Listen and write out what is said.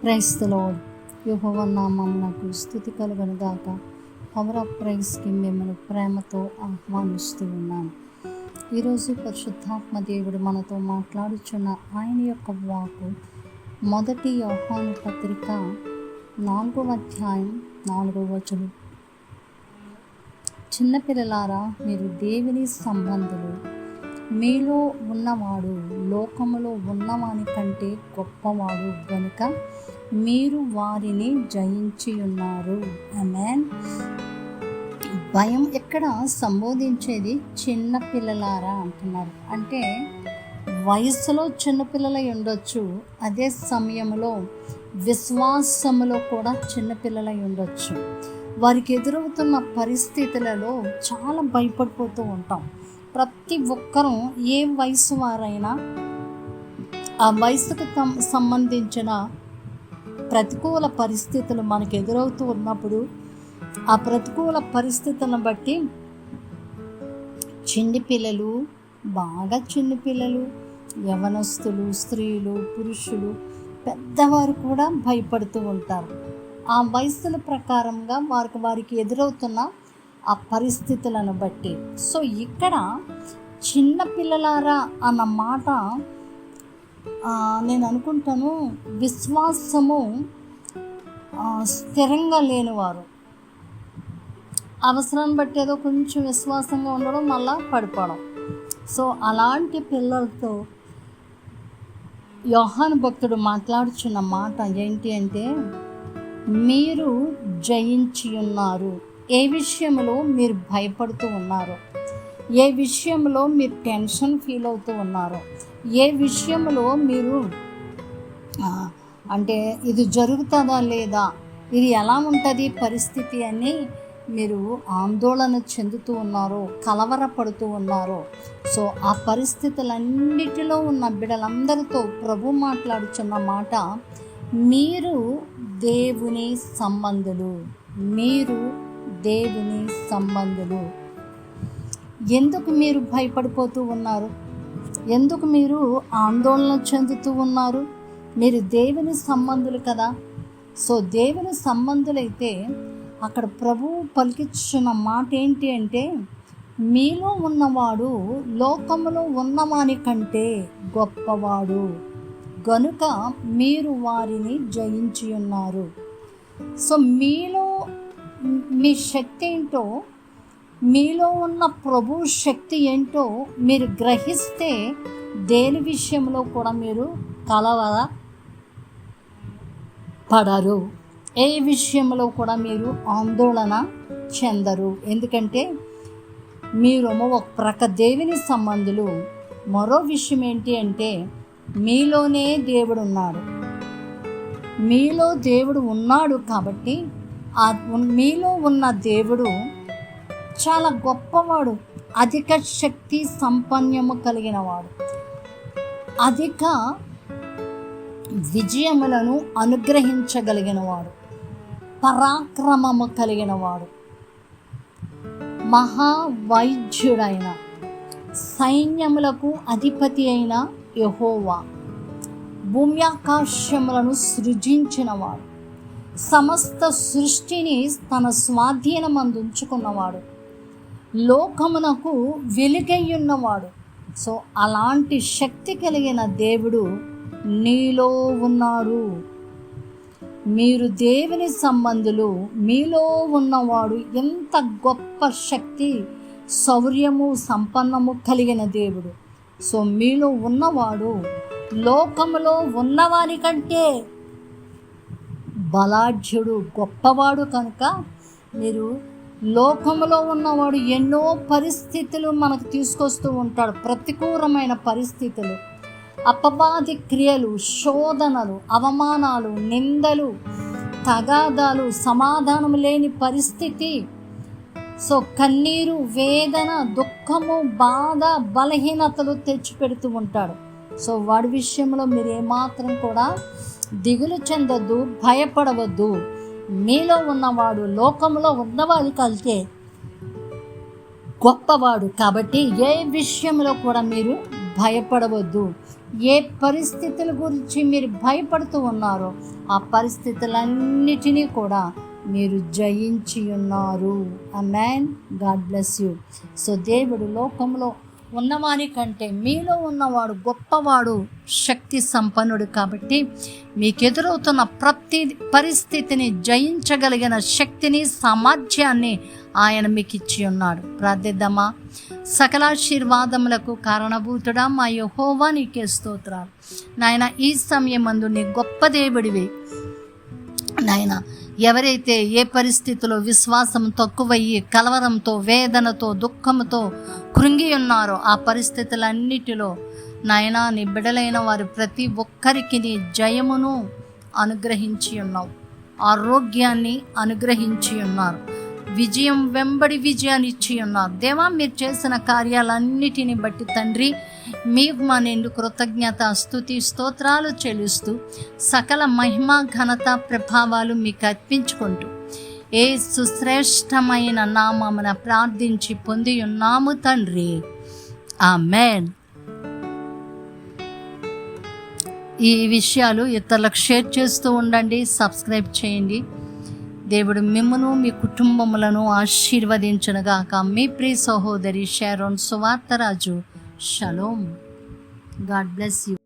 క్రైస్తలో యుహోవ స్థుతి కలుగను గాక. Power of ప్రైజ్కి మిమ్మల్ని ప్రేమతో ఆహ్వానిస్తూ ఉన్నాను. ఈరోజు పరిశుద్ధాత్మ దేవుడు మనతో మాట్లాడుచున్న ఆయన యొక్క వాకు మొదటి యోహాను పత్రిక నాలుగవ అధ్యాయం నాలుగవ వచనం. చిన్నపిల్లలారా మీరు దేవుని సంబంధులు. మీలో ఉన్నవాడు లోకములో ఉన్నవాని కంటే గొప్పవాడు కనుక మీరు వారిని జయించి ఉన్నారు అమెన్ భయం ఎక్కడ సంబోధించేది చిన్న పిల్లలారా అంటున్నారు. అంటే వయసులో చిన్నపిల్లలై ఉండొచ్చు అదే సమయంలో విశ్వాసములో కూడా చిన్నపిల్లలై ఉండొచ్చు. వారికి ఎదురవుతున్న పరిస్థితులలో చాలా భయపడిపోతూ ఉంటాం. ప్రతి ఒక్కరూ ఏ వయసు వారైనా ఆ వయసుకు సంబంధించిన ప్రతికూల పరిస్థితులు మనకు ఎదురవుతూ ఉన్నప్పుడు ఆ ప్రతికూల పరిస్థితులను బట్టి చిన్ని పిల్లలు బాగా చిన్న పిల్లలు యవనస్తులు స్త్రీలు పురుషులు పెద్దవారు కూడా భయపడుతూ ఉంటారు. ఆ వయసుల ప్రకారంగా వారికి వారికి ఎదురవుతున్న ఆ పరిస్థితులను బట్టి. సో ఇక్కడ చిన్న పిల్లలారా అన్న మాట నేను అనుకుంటాను విశ్వాసము స్థిరంగా లేనివారు. అవసరాన్ని బట్టి ఏదో కొంచెం విశ్వాసంగా ఉండడం మళ్ళా పడిపోవడం. సో అలాంటి పిల్లలతో యోహాను భక్తుడు మాట్లాడుచున్న మాట ఏంటి అంటే మీరు జయించి ఉన్నారు ఏ విషయంలో మీరు భయపడుతూ ఉన్నారో ఏ విషయంలో మీరు టెన్షన్ ఫీల్ అవుతూ ఉన్నారో ఏ విషయంలో మీరు అంటే ఇది జరుగుతుందా లేదా ఇది ఎలా ఉంటుంది పరిస్థితి అని మీరు ఆందోళన చెందుతూ ఉన్నారో కలవరపడుతూ ఉన్నారో సో ఆ పరిస్థితులన్నిటిలో ఉన్న బిడ్డలందరితో ప్రభు మాట్లాడుచున్న మాట మీరు దేవుని సంబంధులు మీరు దేవుని సంబంధులు. ఎందుకు మీరు భయపడిపోతూ ఉన్నారు? ఎందుకు మీరు ఆందోళన చెందుతూ ఉన్నారు? మీరు దేవుని సంబంధులు కదా? సో దేవుని సంబంధులైతే అక్కడ ప్రభువు పలికించిన మాట ఏంటి అంటే మీలో ఉన్నవాడు లోకంలో ఉన్నవాని కంటే గొప్పవాడు. గనుక మీరు వారిని జయించి ఉన్నారు. సో మీలో మీ శక్తి ఏంటో మీలో ఉన్న ప్రభు శక్తి ఏంటో మీరు గ్రహిస్తే దేని విషయంలో కూడా మీరు కలవర పడరు. ఏ విషయంలో కూడా మీరు ఆందోళన చెందరు. ఎందుకంటే మీరు ఒక ప్రక దేవుని సంబంధులు. మరో విషయం ఏంటి అంటే మీలోనే దేవుడు ఉన్నాడు. మీలో దేవుడు ఉన్నాడు కాబట్టి ఆ మీలో ఉన్న దేవుడు చాలా గొప్పవాడు అధిక శక్తి సంపన్యము కలిగిన వాడు అధిక విజయములను అనుగ్రహించగలిగిన వాడు పరాక్రమము కలిగిన వాడు మహావైద్యుడైన సైన్యములకు అధిపతి అయిన యహోవా. భూమ్యాకాశములను సృజించినవాడు. సమస్త సృష్టిని తన స్వాధీనమందుంచుకున్నవాడు లోకమునకు వెలుగయ్యున్నవాడు. సో అలాంటి శక్తి కలిగిన దేవుడు నీలో ఉన్నాడు. మీరు దేవుని సంబంధులు మీలో ఉన్నవాడు ఎంత గొప్ప శక్తి శౌర్యము సంపన్నము కలిగిన దేవుడు. సో మీలో ఉన్నవాడు లోకములో ఉన్నవారి కంటే బలాఢ్యుడు గొప్పవాడు కనుక మీరు లోకంలో ఉన్నవాడు ఎన్నో పరిస్థితులు మనకు తీసుకొస్తూ ఉంటాడు. ప్రతికూలమైన పరిస్థితులు అపవాది క్రియలు శోధనలు అవమానాలు నిందలు తగాదాలు సమాధానం లేని పరిస్థితి. సో కన్నీరు వేదన దుఃఖము బాధ బలహీనతలు తెచ్చిపెడుతూ ఉంటాడు. సో వాడి విషయంలో మీరు ఏమాత్రం కూడా దిగులు చెందొద్దు భయపడవద్దు. మీలో ఉన్నవాడు లోకంలో ఉన్నవాడు కలితే గొప్పవాడు కాబట్టి ఏ విషయంలో కూడా మీరు భయపడవద్దు. ఏ పరిస్థితుల గురించి మీరు భయపడుతూ ఉన్నారో ఆ పరిస్థితులన్నిటినీ కూడా మీరు జయించి ఉన్నారు. Amen God bless you so దేవుడు లోకంలో ఉన్నవాని కంటే మీలో ఉన్నవాడు గొప్పవాడు శక్తి సంపన్నుడు కాబట్టి మీకు ఎదురవుతున్న ప్రతి పరిస్థితిని జయించగలిగిన శక్తిని సామర్థ్యాన్ని ఆయన మీకు ఇచ్చి ఉన్నాడు. ప్రార్థిద్దామా? సకలాశీర్వాదములకు కారణభూతుడా మా యహోవా నీకే స్తోత్రాలు. నాయన ఈ సమయం నీ గొప్ప దేవుడివి. నాయన ఎవరైతే ఏ పరిస్థితిలో విశ్వాసం తక్కువయ్యి కలవరంతో వేదనతో దుఃఖంతో కృంగి ఉన్నారో ఆ పరిస్థితులన్నిటిలో నాయన నీ బిడలైన వారు ప్రతి ఒక్కరికి నీ జయమును అనుగ్రహించి ఉన్నావు. ఆరోగ్యాన్ని అనుగ్రహించి ఉన్నారు. విజయం వెంబడి విజయాన్ని ఇచ్చి ఉన్నారు దేవా మీరు చేసిన కార్యాలన్నిటిని బట్టి తండ్రి మీకు మా నిండు కృతజ్ఞత స్థుతి స్తోత్రాలు చెల్లిస్తూ సకల మహిమ ఘనత ప్రభావాలు మీకు అర్పించుకుంటూ ఏ సుశ్రేష్టమైన నామమున ప్రార్థించి పొంది ఉన్నాము తండ్రి. మేన్ ఈ విషయాలు ఇతరులకు షేర్ చేస్తూ ఉండండి సబ్స్క్రైబ్ చేయండి. దేవుడు మిమ్మను మీ కుటుంబములను ఆశీర్వదించనుగాక. మీ ప్రియ సహోదరి Sharon Suvartharaju. Shalom. God bless you.